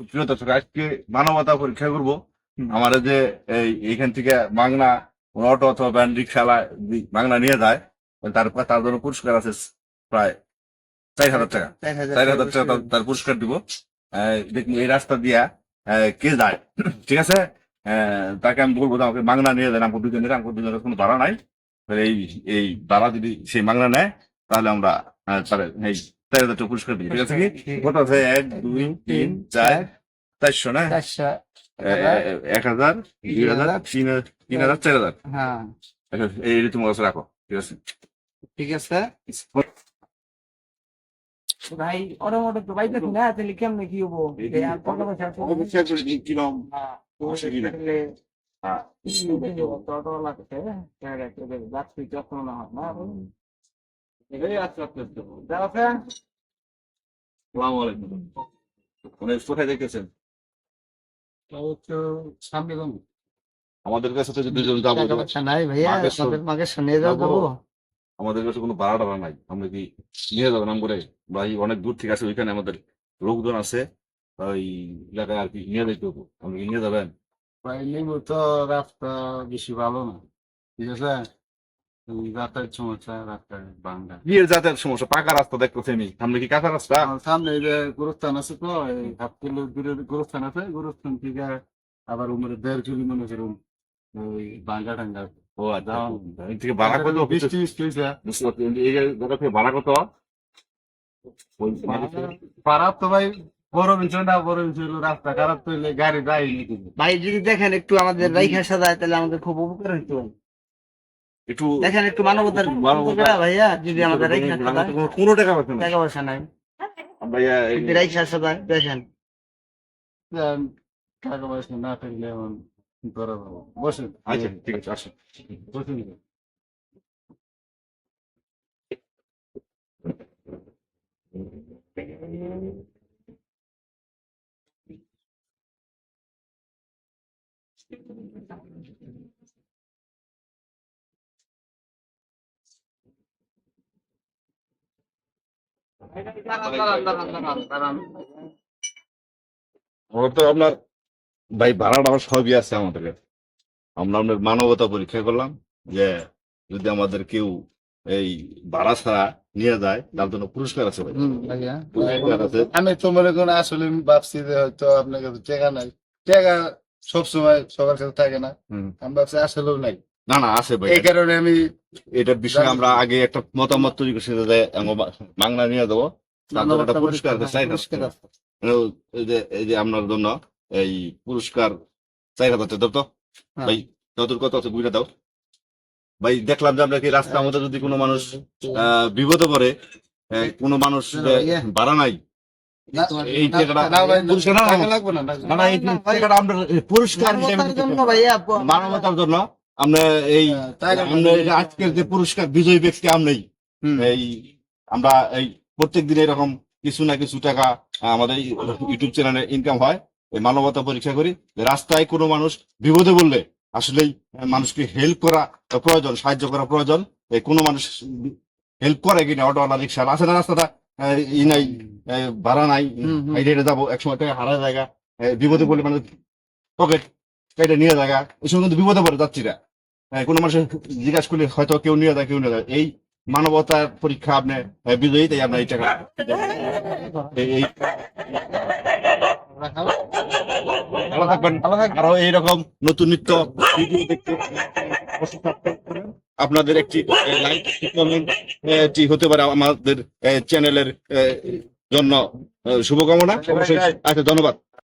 প্রিয় দর্শক আজকে মানবতা পরীক্ষা করব। আমার যে এই এইখান থেকে মাংনা অটো অথবা রিক্সাওয়ালা যদি মাংনা নিয়ে যায় তার তার জন্য পুরস্কার আছে প্রায় চার হাজার টাকা। চার হাজার টাকা তার- পুরস্কার দিব। দেখুন এই রাস্তা দিয়া কে যায়? ঠিক আছে? তাকে আমি বলব আমাকে মাংনা নিয়ে যায় আমাকে দুজনের আমাকে দুজনের কোনো ভাড়া নাই। এই এই ভাড়া যদি সেই মাংনা নেয় তাহলে আমরা তার এই চার হাজার টাকা পুরস্কার দিই ঠিক আছে কি কত আছে এক দুই তিন চার চারশো না এক হাজার দুই হাজার তিন হাজার তিন হাজার চার হাজার হ্যাঁ আচ্ছা, এই তোমার কাছে রাখো ঠিক আছে ঠিক আছে ভাই ওর মতো তো বাইতে না তাহলে কেমনে কি হব হ্যাঁ, আমাদের কাছে তো দুজন যাব নাই ভাইয়া মাগের সব- আপনাদের মাকে শুনিয়ে যাব। যাব। আমাদের কাছে কোনো ভাড়া টাড়া নাই। আমরা কি নিয়ে যাব নাম করে ভাই অনেক দূর থেকে আছে ওইখানে আমাদের লোকজন আছে। ওই এলাকায় আর কি নিয়ে যেতে হতো আপনি নিয়ে যাবেন? নিবো তো রাস্তা বেশি ভালো না। ঠিক আছে? যাতায়াত সমস্যা রাস্তা বাংলা বিয়ের যাতায়াত সমস্যা পাকা রাস্তা দেখতেছি আমি। সামনে কি কাঁচা রাস্তা? সামনে এই যে গুরুস্থান আছে তো এই হাফ কিলো দূরে গুরুস্থান আছে গুরুস্থান থেকে আবার উমরে দেড় কিলো মনে করুন ওই বাঙ্গা টাঙ্গা ও আচ্ছা থেকে ভাড়া কত? বৃষ্টি বৃষ্টি হয়েছে। এই জায়গা থেকে ভাড়া কত? পাড়া তো ভাই বড় বিষয় না বড় বিষয় রাস্তা খারাপ তো গাড়ি যায়নি কিন্তু। ভাই যদি দেখেন একটু আমাদের রাইখা সাজায় তাহলে আমাদের খুব উপকার হইতো। একটু দেখেন একটু মানবতার মানবতা- ভাইয়া যদি আমাদের কোনো টাকা না টাকা পয়সা নাই। ভাইয়া রাইখা সাজায় দেখেন। টাকা পয়সা না থাকলে এখন বসে আচ্ছা ঠিক আছে আসুন। তো আপনার ভাই ভাড়াটা সবই আছে আমাদের। আমরা আপনার মানবতা পরীক্ষা করলাম যে যদি আমাদের কেউ এই ভাড়া ছাড়া নিয়ে যায় তার জন্য পুরস্কার আছে ভাই। আছে। আমি তো মনে করেন আসলে ভাবছি যে হয়তো আপনার কাছে টাকা নাই। টাকা সবসময় সবার কাছে থাকে না। আমি ভাবছি আসলেও নাই। না না আছে ভাই এই কারণে আমি এটার বিষয়ে আমরা আগে একটা মতামত তৈরি করছি যে বাংলা নিয়ে দেবো একটা পুরস্কার চাই এই যে এই যে আপনার জন্য এই পুরস্কার চাই হাজার দাও তো? হ্যাঁ। ভাই আছে বুঝে দাও। ভাই দেখলাম যে আমরা কি রাস্তা আমাদের যদি কোনো মানুষ আহ, বিপদে পড়ে কোনো মানুষ যে ভাড়া নাই। পুরস্কার মানবতার জন্য আমরা এই হ্যাঁ, আমরা আজকের যে পুরস্কার বিজয়ী ব্যক্তি আমরাই। এই আমরা এই প্রত্যেক দিন এরকম কিছু না কিছু টাকা আমাদের ইউটিউব চ্যানেলে ইনকাম হয়। এই মানবতা পরীক্ষা করি রাস্তায় কোনো মানুষ বিপদে বললে আসলেই মানুষকে হেল্প করা প্রয়োজন সাহায্য করা প্রয়োজন। এই কোনো মানুষ হেল্প করে কিনা অটোওয়ালা রিক্সা আছে না রাস্তাটা ই নাই ভাড়া নাই রেটে যাব এক সময় টাকা হারা জায়গা বিপদে পড়লে মানে পকেট কেটে নিয়ে জায়গা এই সময় কিন্তু বিপদে পড়ে যাচ্ছিরা কোনো মানুষের জিজ্ঞাসা করলে হয়তো কেউ নিয়ে যায় কেউ নিয়ে যায়। এই মানবতার পরীক্ষা আপনি বিজয়ী তাই আপনার এই টাকা ভালো থাকবেন। আরও এইরকম নতুন নিত্য ভিডিও দেখতে। আপনাদের একটি লাইক কমেন্ট হতে পারে আমাদের চ্যানেলের জন্য শুভকামনা। অবশ্যই আচ্ছা ধন্যবাদ।